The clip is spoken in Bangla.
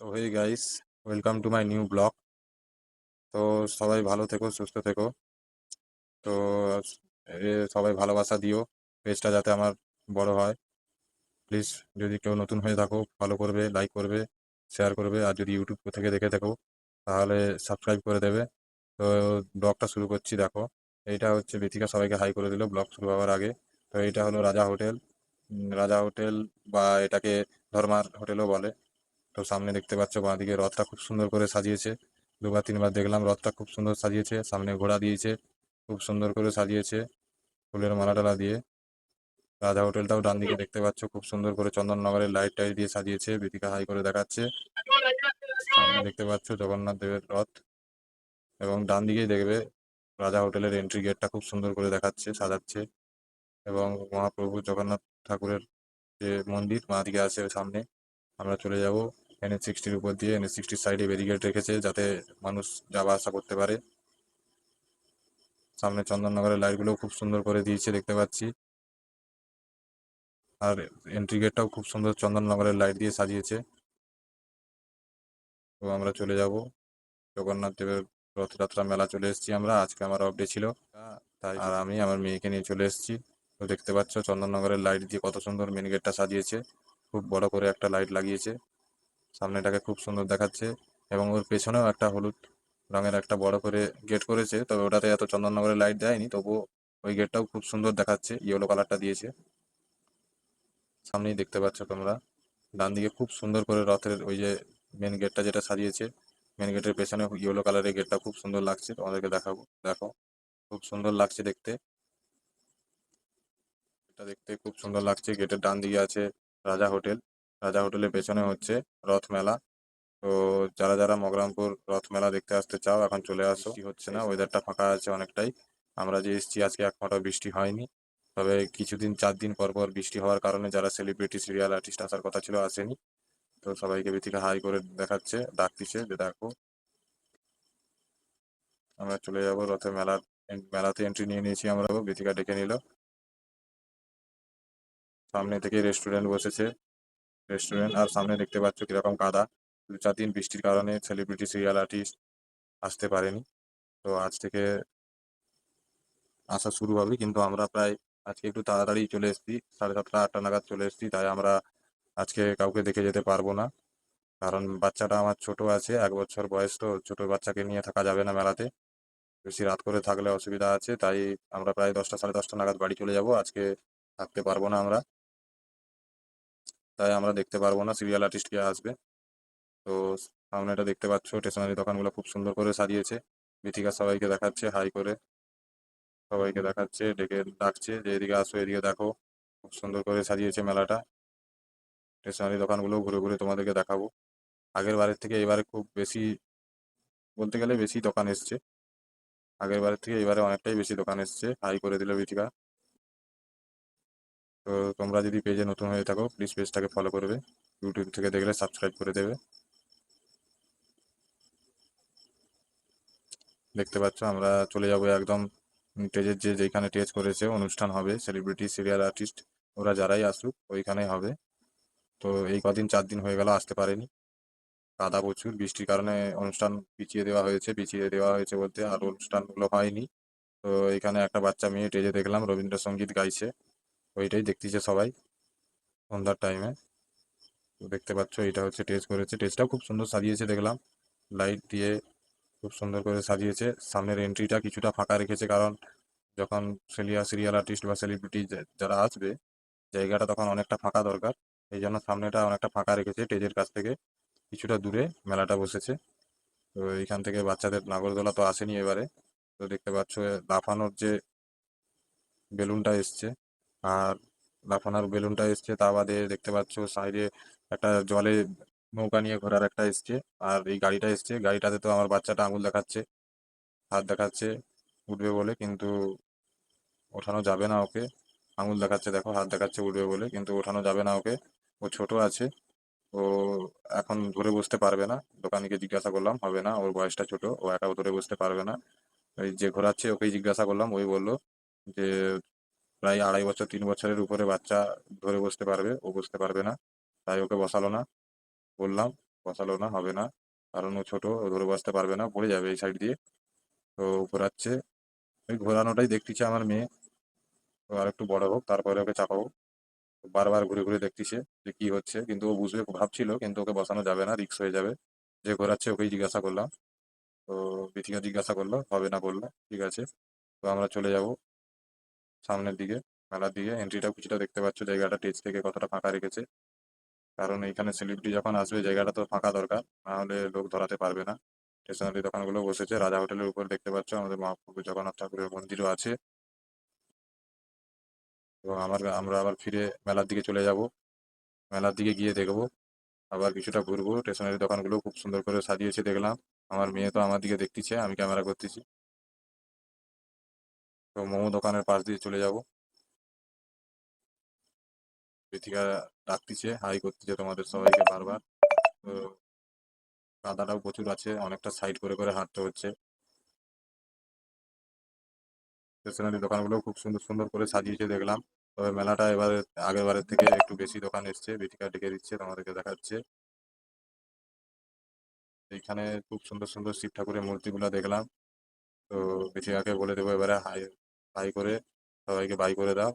তো hey guys welcome to my new blog তো সবাই ভালো থেকো, সুস্থ থেকো। তো সবাই ভালোবাসা দিও পেজটা যাতে আমার বড় হয়। প্লিজ যদি কেউ নতুন হয়ে থাকো ফলো করবে লাইক করবে শেয়ার করবে, আর যদি ইউটিউব থেকে দেখে থাকো, তাহলে সাবস্ক্রাইব করে দেবে। তো ব্লগটা শুরু করছি, দেখো। এইটা হচ্ছে বেথিকা সবাইকে হাই করে দিল ব্লগ শুরু হওয়ার আগে। তো এইটা হলো রাজা হোটেল। রাজা হোটেল বা এটাকে ধর্মার হোটেলও বলে। তো সামনে দেখতে পাচ্ছ বাঁদিকে রথটা খুব সুন্দর করে সাজিয়েছে। দুবার, তিনবার দেখলাম রথটা খুব সুন্দর সাজিয়েছে, সামনে ঘোড়া দিয়েছে, খুব সুন্দর করে সাজিয়েছে ফুলের মালা টালা দিয়ে। রাজা হোটেলটাও ডান দিকে দেখতে পাচ্ছ, খুব সুন্দর করে চন্দননগরের লাইট টাইট দিয়ে সাজিয়েছে বেদিকা হাই করে দেখাচ্ছে। সামনে দেখতে পাচ্ছ জগন্নাথ দেবের রথ এবং ডান দিকেই দেখবে রাজা হোটেলের এন্ট্রি গেটটা খুব সুন্দর করে দেখাচ্ছে, সাজাচ্ছে এবং মহাপ্রভু জগন্নাথ ঠাকুরের যে মন্দির মা দিকে আছে সামনে। আমরা চলে যাব এনএস সিক্সটির উপর দিয়ে। এনএস সিক্সটির সাইডে ব্যারিকেড রেখেছে যাতে মানুষ যাওয়া আসা করতে পারে। সামনে চন্দননগরের লাইটগুলো খুব সুন্দর করে দিয়েছে দেখতে পাচ্ছি। আর এন্ট্রি গেটটাও খুব সুন্দর চন্দননগরের লাইট দিয়ে সাজিয়েছে। তো আমরা চলে যাব। জগন্নাথ দেবের রথযাত্রা মেলা চলে এসেছি আমরা। আজকে আমার অফ ডে ছিল। তাই আর আমি আমার মেয়েকে নিয়ে চলে এসেছি। তো দেখতে পাচ্ছ চন্দননগরের লাইট দিয়ে কত সুন্দর মেন গেটটা সাজিয়েছে। খুব বড় করে একটা লাইট লাগিয়েছে। সামনেটাকে খুব সুন্দর দেখাচ্ছে এবং ওর পেছনেও একটা হলুদ রঙের একটা বড় করে গেট করেছে। তবে ওটাতে এত চন্দননগরের লাইট দেয়নি, তবুও ওই গেটটাও খুব সুন্দর দেখাচ্ছে ইয়েলো কালারটা দিয়েছে। সামনেই দেখতে পাচ্ছ তোমরা ডান দিকে খুব সুন্দর করে রথের ওই যে মেন গেটটা যেটা সাজিয়েছে মেন গেটের পেছনে ইয়েলো কালারের গেটটা খুব সুন্দর লাগছে, তোমাদেরকে দেখাবো, দেখো, খুব সুন্দর লাগছে দেখতে। এটা দেখতে খুব সুন্দর লাগছে গেটের ডান দিকে আছে রাজা হোটেল। রাজা হোটেলের পেছনে হচ্ছে রথ মেলা। তো যারা যারা মগরামপুর রথ মেলা দেখতে আসতে চাও এখন চলে আসো। কি হচ্ছে না ওয়েদারটা ফাঁকা আছে অনেকটাই। আমরা যে এসেছি আজকে এক ফোঁটাও বৃষ্টি হয়নি। তবে কিছুদিন চার দিন পর পর বৃষ্টি হওয়ার কারণে যারা সেলিব্রিটি সিরিয়াল আর্টিস্ট আসার কথা ছিল আসেনি। তো সবাইকে বেতিকে হাই করে দেখাচ্ছে ডাকতিছে যে দেখো। আমরা চলে যাব রথে মেলার মেলাতে এন্ট্রি নিয়ে নিয়েছি আমরা। বেতিকা ডেকে নিল। সামনে থেকে রেস্টুরেন্ট বসেছে। রেস্টুরেন্ট আর সামনে দেখতে পাচ্ছ কীরকম কাদা। দু চার দিন বৃষ্টির কারণে সেলিব্রিটি সিরিয়াল আর্টিস্ট আসতে পারেনি। তো আজ থেকে আসা শুরু হবে। কিন্তু আমরা প্রায় আজকে একটু তাড়াতাড়ি চলে এসেছি। সাড়ে সাতটা, আটটা নাগাদ চলে এসেছি। তাই আমরা আজকে কাউকে দেখে যেতে পারব না। কারণ বাচ্চাটা আমার ছোট আছে, এক বছর বয়স তো। ছোট বাচ্চাকে নিয়ে থাকা যাবে না মেলাতে। বেশি রাত করে থাকলে অসুবিধা আছে। তাই আমরা প্রায় দশটা, সাড়ে দশটা নাগাদ বাড়ি চলে যাব। আজকে থাকতে পারব না আমরা। তাই আমরা দেখতে পারব না সিরিয়াল আর্টিস্ট কে আসবে। তো সামনে এটা দেখতে পাচ্ছ স্টেশনারি দোকানগুলো খুব সুন্দর করে সাজিয়েছে। বিথিকা সবাইকে দেখাচ্ছে হাই করে। সবাইকে দেখাচ্ছে, ডেকে ডাকছে, যে এদিকে আসো, এদিকে দেখো। খুব সুন্দর করে সাজিয়েছে মেলাটা। স্টেশনারি দোকানগুলো ঘুরে ঘুরে তোমাদেরকে দেখাবো। আগের বারের থেকে এবারে খুব বেশি, বলতে গেলে বেশি দোকান এসছে। আগের বারের থেকে এবারে অনেকটাই বেশি দোকান এসছে। হাই করে দিল বিথিকা। তো তোমরা যদি পেজে নতুন হয়ে থাকো প্লিজ পেজটাকে ফলো করবে ইউটিউব থেকে দেখলে সাবস্ক্রাইব করে দেবে। দেখতে পাচ্ছ, আমরা চলে যাব একদম স্টেজের যে যেখানে টেজ করেছে, অনুষ্ঠান হবে সেলিব্রিটি সিরিয়াল আর্টিস্ট ওরা যারাই আসুক, ওইখানেই হবে। তো এই কদিন চার দিন হয়ে গেল, আসতে পারেনি। কাদা প্রচুর, বৃষ্টির কারণে অনুষ্ঠান পিছিয়ে দেওয়া হয়েছে, পিছিয়ে দেওয়া হয়েছে বলতে আর অনুষ্ঠানগুলো হয়নি। তো এখানে একটা বাচ্চা মেয়ে স্টেজে দেখলাম, রবীন্দ্রসঙ্গীত গাইছে। ওইটাই দেখতেছে সবাই সন্ধ্যার টাইমে তো দেখতে পাচ্ছ, এটা হচ্ছে টেজ করেছে। টেজটাও খুব সুন্দর সাজিয়েছে, দেখলাম। লাইট দিয়ে খুব সুন্দর করে সাজিয়েছে। সামনের এন্ট্রিটা কিছুটা ফাঁকা রেখেছে, কারণ যখন সিরিয়া সিরিয়াল আর্টিস্ট বা সেলিব্রিটি যারা আসবে, জায়গাটা তখন অনেকটা ফাঁকা দরকার। এই জন্য সামনেটা অনেকটা ফাঁকা রেখেছে স্টেজের কাছ থেকে। কিছুটা দূরে মেলাটা বসেছে। তো এইখান থেকে বাচ্চাদের নাগরদোলা তো আসেনি এবারে। তো দেখতে পাচ্ছ লাফানোর যে বেলুনটা এসছে আর লাফানোর বেলুনটা এসছে, তা বাদে দেখতে পাচ্ছ সাইডে একটা জলে নৌকা নিয়ে ঘোরার একটা এসছে, আর এই গাড়িটা এসছে। গাড়িটাতে তো আমার বাচ্চাটা আঙুল দেখাচ্ছে, হাত দেখাচ্ছে, উঠবে বলে, কিন্তু ওঠানো যাবে না ওকে। আঙুল দেখাচ্ছে, দেখো, হাত দেখাচ্ছে, উঠবে বলে, কিন্তু ওঠানো যাবে না ওকে। ও ছোট আছে, ও এখন ধরে বসতে পারবে না। দোকানিকে জিজ্ঞাসা করলাম, হবে না, ওর বয়সটা ছোট, ও একাও ধরে বসতে পারবে না। ওই যে ঘোরাচ্ছে, ওকেই জিজ্ঞাসা করলাম, ওই বলল যে প্রায় আড়াই বছর, তিন বছরের উপরে বাচ্চা ধরে বসতে পারবে, ও বসতে পারবে না। তাই ওকে বসালো না। বললাম, বসালো না, হবে না। কারণ ও ছোট, ও ধরে বসতে পারবে না, পড়ে যাবে এই সাইড দিয়ে। তো ঘোরাচ্ছে। ওই ঘোরানোটাই দেখতেছে আমার মেয়ে। তো আর একটু বড় হোক, তারপরে ওকে চাপাবো। বারবার ঘুরে ঘুরে দেখতেছে যে কি হচ্ছে। কিন্তু ও বুঝবে, ভাবছিল, কিন্তু ওকে বসানো যাবে না রিক্স হয়ে যাবে। যে ঘোরাচ্ছে, ওকেই জিজ্ঞাসা করলাম। তো বিথিকা জিজ্ঞাসা করল, হবে না? বলল, ঠিক আছে, তো আমরা চলে যাব। সামনের দিকে, মেলার দিকে এন্ট্রিটা কিছুটা দেখতে পাচ্ছ, জায়গাটা টেজ থেকে কতটা ফাঁকা রেখেছে। কারণ এইখানে সেলিব্রিটি যখন আসবে, জায়গাটা তো ফাঁকা দরকার, না হলে লোক ধরাতে পারবে না। স্টেশনারি দোকানগুলো বসেছে, রাজা হোটেলের উপর দেখতে পাচ্ছ, আমাদের মহাপ্রভু জগন্নাথ ঠাকুরের মন্দিরও আছে। এবং আমার আমরা আবার ফিরে মেলার দিকে চলে যাব। মেলার দিকে গিয়ে দেখব, আবার কিছুটা ঘুরবো। স্টেশনারি দোকানগুলো খুব সুন্দর করে সাজিয়েছে, দেখলাম। আমার মেয়ে তো আমার দিকে দেখতেছে, আমি ক্যামেরা করতেছি। মোমো দোকানের পাশ দিয়ে চলে যাব। পৃথিকা ডাকতেছে হাই করতেছে তোমাদের সবাইকে বারবার। তো কাদাটাও প্রচুর আছে, অনেকটা সাইড করে করে হাঁটতে হচ্ছে। স্টেশনারি দোকানগুলো খুব সুন্দর সুন্দর করে সাজিয়েছে দেখলাম। তবে মেলাটা এবারে, আগের বারের থেকে একটু বেশি দোকান এসছে। বেটিকা ডেকে দিচ্ছে, তোমাদেরকে দেখাচ্ছে। এইখানে খুব সুন্দর সুন্দর শিব ঠাকুরের মূর্তিগুলো দেখলাম। তো বেটিকাকে বলে দেবো এবারে হাই হাই করে সবাইকে বাই করে দাও।